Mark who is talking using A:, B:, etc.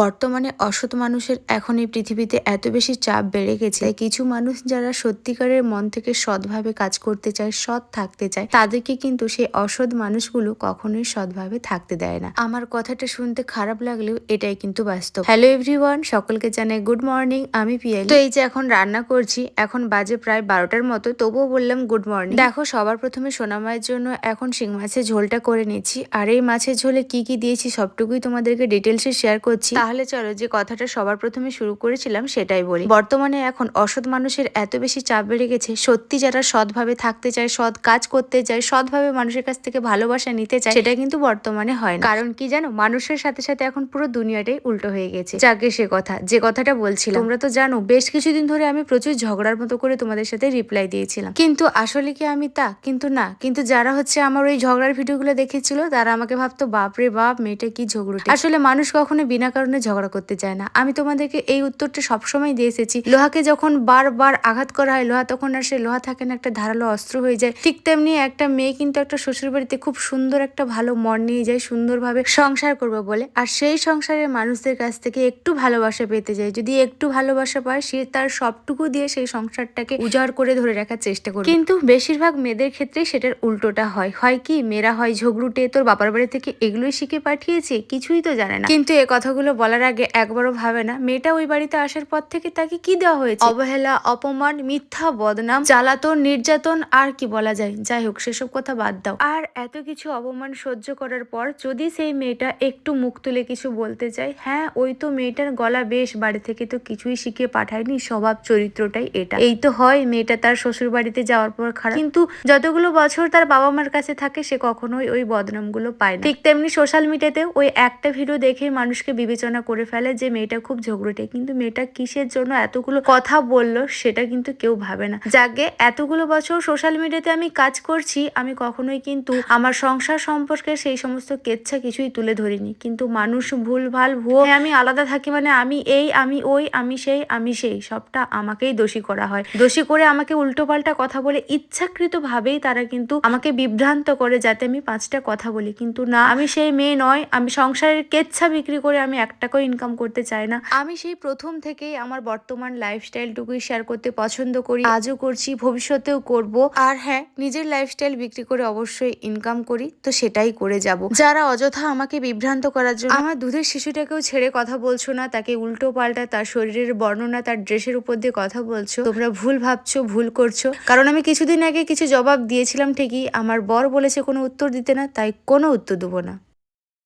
A: বর্তমানে অসৎ মানুষের এখন এই পৃথিবীতে এত বেশি চাপ বেড়ে গেছে কিছু মানুষ যারা সত্যিকারের মন থেকে সৎভাবে কাজ করতে চায়, সৎ থাকতে চায়, তাদেরকে কিন্তু সেই অসৎ মানুষগুলো কখনোই সৎভাবে থাকতে দেয় না। আমার কথাটা শুনতে খারাপ লাগলেও এটাই কিন্তু বাস্তব। হ্যালো এভরিওয়ান সকলকে জানাই গুড মর্নিং আমি পিয়ালি। তো এই যে এখন রান্না করছি, এখন বাজে প্রায় বারোটার মতো, তবুও বললাম গুড মর্নিং দেখো, সবার প্রথমে সোনামায়ের জন্য এখন শিং মাছের ঝোলটা করে নিচ্ছি। আর এই মাছের ঝোলে কি কি দিয়েছি সবটুকুই তোমাদেরকে ডিটেলসে শেয়ার করছি। তাহলে চলো যে কথাটা সবার প্রথমে শুরু করেছিলাম সেটাই বলি। বর্তমানে এখন অসৎ মানুষের এত বেশি চাপ বেড়ে গেছে, সত্যি যারা সৎভাবে থাকতে চায়, সৎ কাজ করতে চায়, সৎভাবে মানুষের কাছ থেকে ভালোবাসা নিতে চায়, সেটা কিন্তু বর্তমানে হয় না। কারণ কি জানো, মানুষের সাথে সাথে এখন পুরো দুনিয়াটাই উল্টো হয়ে গেছে। যাকে সে কথা, যে কথাটা বলছিলাম। তোমরা তো জানো, বেশ কিছুদিন ধরে আমি প্রচুর ঝগড়ার মতো করে তোমাদের সাথে রিপ্লাই দিয়েছিলাম। কিন্তু আসলে কি আমি তা? কিন্তু না। কিন্তু যারা হচ্ছে আমার ওই ঝগড়ার ভিডিওগুলো দেখেছিল, তারা আমাকে ভাবতো, বাপরে বাপ, মেয়েটা কি ঝগড়ুটে? আসলে মানুষ কখনো বিনা কারণে ঝগড়া করতে চায় না। আমি তোমাদেরকে এই উত্তরটা সবসময় দিয়ে এসেছি। লোহাকে যখন বারবার আঘাত করা হয়, লোহা তখন আর সে লোহা থাকে না, একটা ধারালো অস্ত্র হয়ে যায়। ঠিক তেমনি একটা মেয়ে কিন্তু একটা শ্বশুর বাড়িতে খুব সুন্দর একটা ভালো মন নিয়ে যায়, সুন্দরভাবে সংসার করবে বলে। আর সেই সংসারের মানুষদের কাছ থেকে একটু ভালোবাসা পেতে যায়। যদি একটু ভালোবাসা পায়, সে তার সবটুকু দিয়ে সেই সংসারটাকে উজাড় করে ধরে রাখার চেষ্টা করবে। কিন্তু বেশিরভাগ মেয়েদের ক্ষেত্রে সেটার উল্টোটা হয়। হয় কি, মেয়েরা হয় ঝগড়ুটে, তোর বাবার বাড়ি থেকে এগুলোই শিখে পাঠিয়েছে? কিছুই তো জানে না। কিন্তু এ কথাগুলো বলার আগে একবারও ভাবে না মেয়েটা ওই বাড়িতে আসার পর থেকে তাকে কি দেওয়া হয়েছে? অবহেলা অপমান মিথ্যা বদনাম জ্বালাতন নির্যাতন আর কি বলা যায়? যাই হোক সেসব কথা বাদ দাও। আর এত কিছু অপমান সহ্য করার পর যদি সেই মেয়েটা একটু মুখ তুলে কিছু বলতে চায় হ্যাঁ ওই তো মেয়েটার গলা বেশ বাড়ি থেকে তো কিছুই শিখে পাঠায়নি স্বভাব চরিত্রটাই এটা। এই তো হয় মেয়েটা তার শ্বশুর বাড়িতে যাওয়ার পর খারাপ। কিন্তু যতগুলো বছর তার বাবা মার কাছে থাকে সে কখনোই ওই বদনামগুলো পায় না। ঠিক তেমনি সোশ্যাল মিডিয়াতে ওই একটা ভিডিও দেখে মানুষকে বিবেচনা করে ফেলে যে মেয়েটা খুব ঝগড়টে। কিন্তু মেয়েটা কিসের জন্য এতগুলো কথা বলল সেটা কিন্তু কেউ ভাবে না। যাকে এতগুলো বছর সোশ্যাল মিডিয়াতে আমি কাজ করছি আমি কখনোই কিন্তু আমার সংসার সম্পর্কে সেই সমস্ত কেচ্ছা কিছুই তুলে ধরিনি। কিন্তু মানুষ ভুল ভালো ভুয়ো হ্যাঁ, আমি আলাদা থাকি মানে আমি এই আমি ওই আমি সেই আমি সেই সবটা আমাকেই দোষী করা হয়। দোষী করে আমাকে উল্টো পাল্টা কথা বলে ইচ্ছাকৃত ভাবেই তারা কিন্তু আমাকে বিভ্রান্ত করে যাতে আমি পাঁচটা কথা বলি। কিন্তু না আমি সেই মেয়ে নয় আমি সংসারের কেচ্ছা বিক্রি করে আমি এক টাকাও ইনকাম করতে চায় না। আমি সেই প্রথম থেকেই আমার বর্তমান লাইফস্টাইলটুকুই শেয়ার করতে পছন্দ করি। আজও করছি, ভবিষ্যতেও করব। আর হ্যাঁ নিজের লাইফস্টাইল বিক্রি করে অবশ্যই ইনকাম করি, তো সেটাই করে যাব। যারা অযথা আমাকে বিভ্রান্ত করার জন্য আমার দুধের শিশুটাকেও ছেড়ে কথা বলছো না, তাকে উল্টো পাল্টা তার শরীরের বর্ণনা, তার ড্রেসের উপর দিয়ে কথা বলছো। তোমরা ভুল ভাবছ, ভুল করছ। কারণ আমি কিছুদিন আগে কিছু জবাব দিয়েছিলাম ঠিকই, আমার বর বলেছে কোনো উত্তর দিতে না, তাই কোনো উত্তর দেবো না।